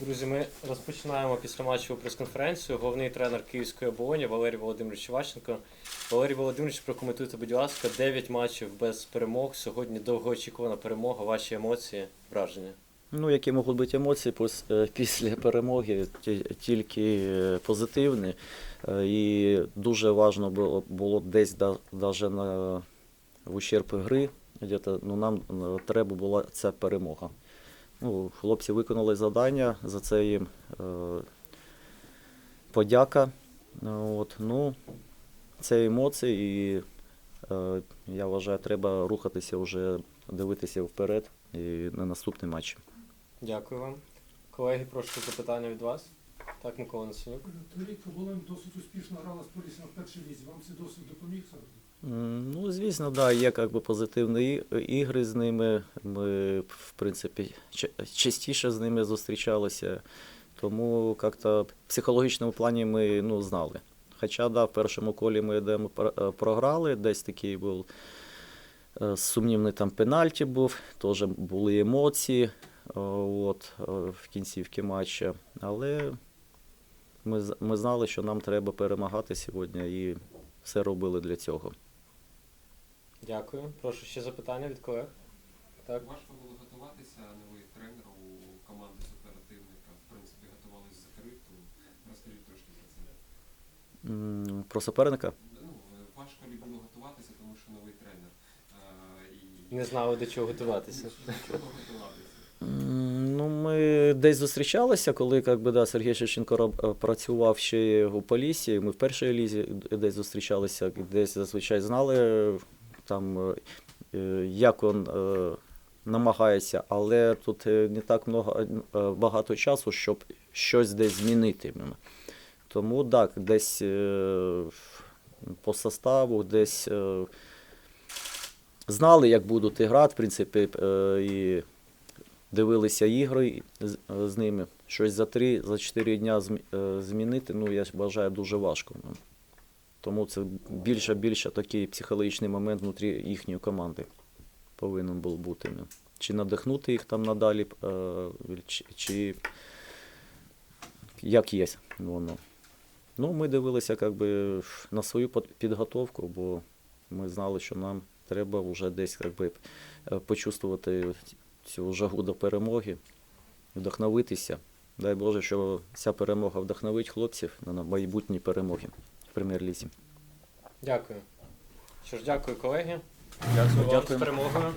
Друзі, ми розпочинаємо післяматчеву прес-конференцію. Головний тренер Київської оболоні Валерій Володимирович Іващенко. Валерій Володимирович, прокоментуйте, будь ласка, 9 матчів без перемог. Сьогодні довгоочікувана перемога. Ваші емоції, враження. Ну, які можуть бути емоції е, після перемоги, тільки е, позитивні. Е, І дуже важливо було, було десь даже на в ущерб гри, где-то, ну, нам треба була ця перемога. Ну, хлопці виконали завдання, за це їм е, подяка. От, ну, це емоції, і е, я вважаю, треба рухатися вже, дивитися вперед і на наступний матч. Дякую вам. Колеги, прошу запитання від вас. Так, Микола Насенюк. Торік Оболонь досить успішно грала з Поліссям в першій лізі. Вам цей досвід допоміг завжди? Ну, звісно, да, є як би позитивні ігри з ними. Ми, в принципі, частіше з ними зустрічалися. Тому як-то в психологічному плані ми ну, знали. Хоча да, в першому колі ми йдемо е, програли, десь такий був е, сумнівний там пенальті був, теж були емоції е, от, в кінцівці матча. Але ми, ми знали, що нам треба перемагати сьогодні і все робили для цього. Дякую. Прошу ще запитання від колег. Так. Важко було готуватися, новий тренер у команди суперативника. В принципі, готувалися закрито. Розкажіть трошки про це. Про суперника? Ну, важко ли було готуватися, тому що новий тренер. Е, і Не знали, до чого готуватися. До чого готуватися? Ну, ми десь зустрічалися, коли як би, да, Сергій Шевченко е, працював ще у Полісі. Ми в першій лізі десь зустрічалися, десь зазвичай знали е, там, е, як він е, намагається, але тут е, не так много, е, багато часу, щоб щось десь змінити. Тому так, десь е, по составу, десь е, знали, як будуть грати, в принципі, е, і дивилися ігри з, ними. Щось за три, за чотири дня е, змінити, ну я вважаю, дуже важко. Ну. Тому це більше більше такий психологічний момент внутрі їхньої команди повинен був бути. ну. Чи надихнути їх там надалі, е, чи, як є воно. Ну, ми дивилися як би, на свою підготовку, бо ми знали, що нам треба вже десь як би, е, почувствувати цю жагу до перемоги, вдохновитися. Дай Боже, що ця перемога вдохновить хлопців на майбутні перемоги в прем'єр-лізі. Дякую. Що ж, дякую, колеги. Дякую, Вам з перемогою.